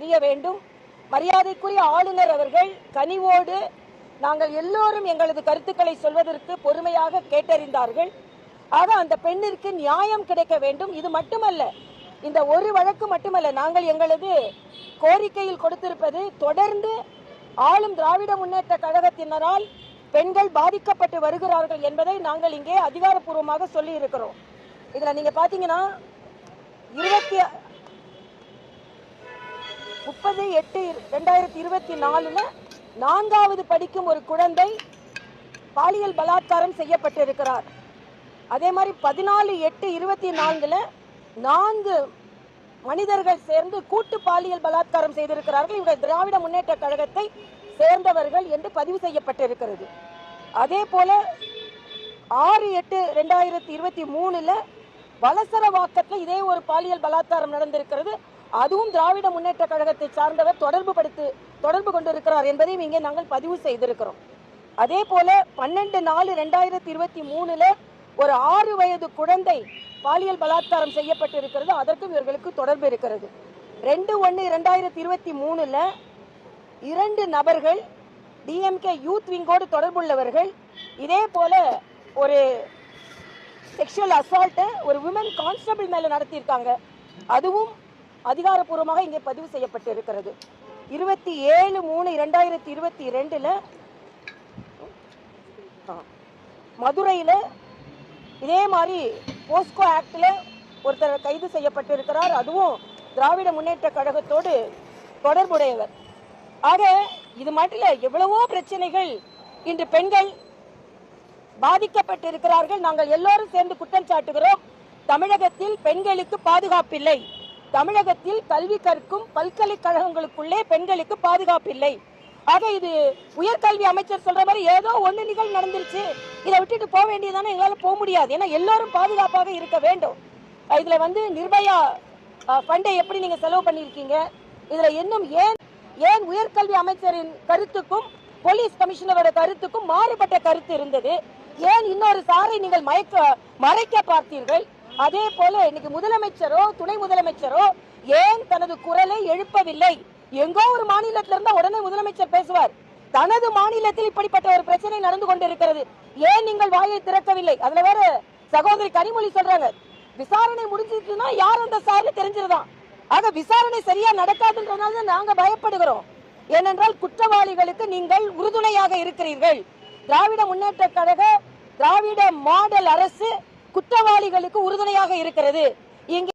தெரிய வேண்டும். மரியாதைக்குரிய ஆளுநர் அவர்கள் கனிவோடு நாங்கள் எல்லோரும் எங்களது கருத்துக்களை சொல்வதற்கு பொறுமையாக கேட்டறிந்தார்கள். ஆக அந்த பெண்ணிற்கு நியாயம் கிடைக்க வேண்டும். இது மட்டுமல்ல இந்த ஒரு வழக்கு மட்டுமல்ல நாங்கள் எங்களது கோரிக்கையில் கொடுத்திருப்பது தொடர்ந்து ஆளும் திராவிட முன்னேற்ற கழகத்தினரால் பெண்கள் பாதிக்கப்பட்டு வருகிறார்கள் என்பதை நாங்கள் இங்கே அதிகாரப்பூர்வமாக சொல்லி இருக்கிறோம் நீங்கள் பார்த்தீங்கன்னா பாத்தீங்கன்னா இருபத்தி முப்பது எட்டு ரெண்டாயிரத்தி இருபத்தி நாலுல நான்காவது படிக்கும் ஒரு குழந்தை பாலியல் பலாத்காரம் செய்யப்பட்டிருக்கிறார். அதே மாதிரி பதினாலு எட்டு இருபத்தி நான்குல நான்கு மனிதர்கள் சேர்ந்து கூட்டு பாலியல் பலாத்காரம் செய்திருக்கிறார்கள். இவர்கள் திராவிட முன்னேற்ற கழகத்தை சேர்ந்தவர்கள் என்று பதிவு செய்யப்பட்டிருக்கிறது. அதே போல ஆறு எட்டு ரெண்டாயிரத்தி இருபத்தி மூணுல வலசரவாக்கத்தில் இதே ஒரு பாலியல் பலாத்காரம் நடந்திருக்கிறது. அதுவும் திராவிட முன்னேற்ற கழகத்தை சார்ந்தவர் தொடர்பு படுத்து தொடர்பு கொண்டிருக்கிறார் என்பதையும் இங்கே நாங்கள் பதிவு செய்திருக்கிறோம். அதே போல பன்னெண்டு நாலு ரெண்டாயிரத்தி இருபத்தி மூணுல ஒரு ஆறு வயது குழந்தை பாலியல் பலாத்காரம் செய்யப்பட்டிருக்கிறது. அதற்கும் இவர்களுக்கு தொடர்பு இருக்கிறது. ரெண்டு ஒன்று இரண்டாயிரத்தி இருபத்தி மூணுல இரண்டு நபர்கள் டிஎம்கே யூத் விங்கோடு தொடர்புள்ளவர்கள். இதே போல ஒரு செக்ஷுவல் அசால்ட்டை ஒரு விமன் கான்ஸ்டபிள் மேலே நடத்தியிருக்காங்க. அதுவும் அதிகாரப்பூர்வமாக இங்கே பதிவு செய்யப்பட்டு இருக்கிறது இருபத்தி ஏழு மூணு இரண்டாயிரத்தி இருபத்தி ரெண்டில் மதுரையில் இதே மாதிரி போஸ்கோ ஆக்டில் ஒருத்தர் கைது செய்யப்பட்டிருக்கிறார். அதுவும் திராவிட முன்னேற்ற கழகத்தோடு தொடர்புடையவர். ஆக இது மட்டும் எவ்வளவோ பிரச்சனைகள் இன்று பெண்கள் பாதிக்கப்பட்டிருக்கிறார்கள். நாங்கள் எல்லோரும் சேர்ந்து குற்றம் சாட்டுகிறோம். தமிழகத்தில் பெண்களுக்கு பாதுகாப்பில்லை. தமிழகத்தில் கல்வி கற்கும் பல்கலைக்கழகங்களுக்குள்ளே பெண்களுக்கு பாதுகாப்பில்லை ஆக இது உயர்கல்வி அமைச்சர் சொல்ற மாதிரி ஏதோ ஒன்று நிகழ்வு நடந்துருச்சு. இதை விட்டுட்டு போக வேண்டியதானே எங்களால போக முடியாது. ஏன்னா எல்லாரும் பாதுகாப்பாக இருக்க வேண்டும். இதுல வந்து நிர்பயா ஃபண்டை எப்படி நீங்க செலவு பண்ணிருக்கீங்க இதுல இன்னும் ஏன் ஏன் உயர்கல்வி அமைச்சரின் கருத்துக்கும் போலீஸ் கமிஷனரோட கருத்துக்கும் மாறுபட்ட கருத்து இருந்தது? ஏன் இன்னொரு சாரை நீங்கள் மயக்க மறைக்க பார்த்தீர்கள்? அதே போல இன்னைக்கு முதலமைச்சரோ துணை முதலமைச்சரோ ஏன் தனது குரலை எழுப்பவில்லை? எங்கோ ஒரு மாநிலத்தில இருந்தா உடனே முதலமைச்சர் பேசுவார். தனது மாநிலத்தில் இப்படிப்பட்ட ஒரு பிரச்சனை நடந்து கொண்டிருக்கிறது. ஏன் நீங்கள் வாயை திறக்கவில்லை? அதுல வேற சகோதரி கனிமொழி சொல்றாங்க. விசாரணை முடிஞ்சிருச்சுன்னா யார் அந்த சார்னு தெரிஞ்சிருதான். ஆக விசாரணை சரியா நடக்காதுன்றதுனால தான் நாங்க பயப்படுகிறோம். ஏனென்றால் குற்றவாளிகளுக்கு நீங்கள் உறுதுணையாக இருக்கிறீர்கள். திராவிட முன்னேற்ற கழக திராவிட மாடல் அரசு குற்றவாளிகளுக்கு உறுதுணையாக இருக்கிறது. இங்கே